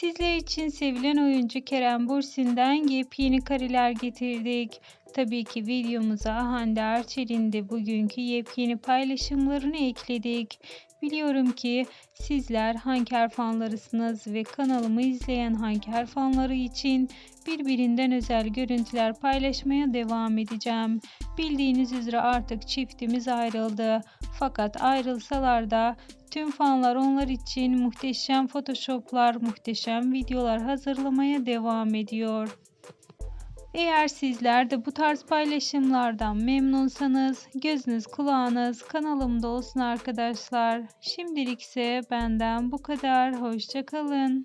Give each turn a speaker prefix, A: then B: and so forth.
A: Sizler için sevilen oyuncu Kerem Bürsin'den yepyeni kareler getirdik. Tabii ki videomuza Hande Erçel'in de bugünkü yepyeni paylaşımlarını ekledik. Biliyorum ki sizler Hanker fanlarısınız ve kanalımı izleyen Hanker fanları için birbirinden özel görüntüler paylaşmaya devam edeceğim. Bildiğiniz üzere artık çiftimiz ayrıldı. Fakat ayrılsalar da tüm fanlar onlar için muhteşem photoshoplar, muhteşem videolar hazırlamaya devam ediyor. Eğer sizler de bu tarz paylaşımlardan memnunsanız gözünüz kulağınız kanalımda olsun arkadaşlar. Şimdilik ise benden bu kadar. Hoşçakalın.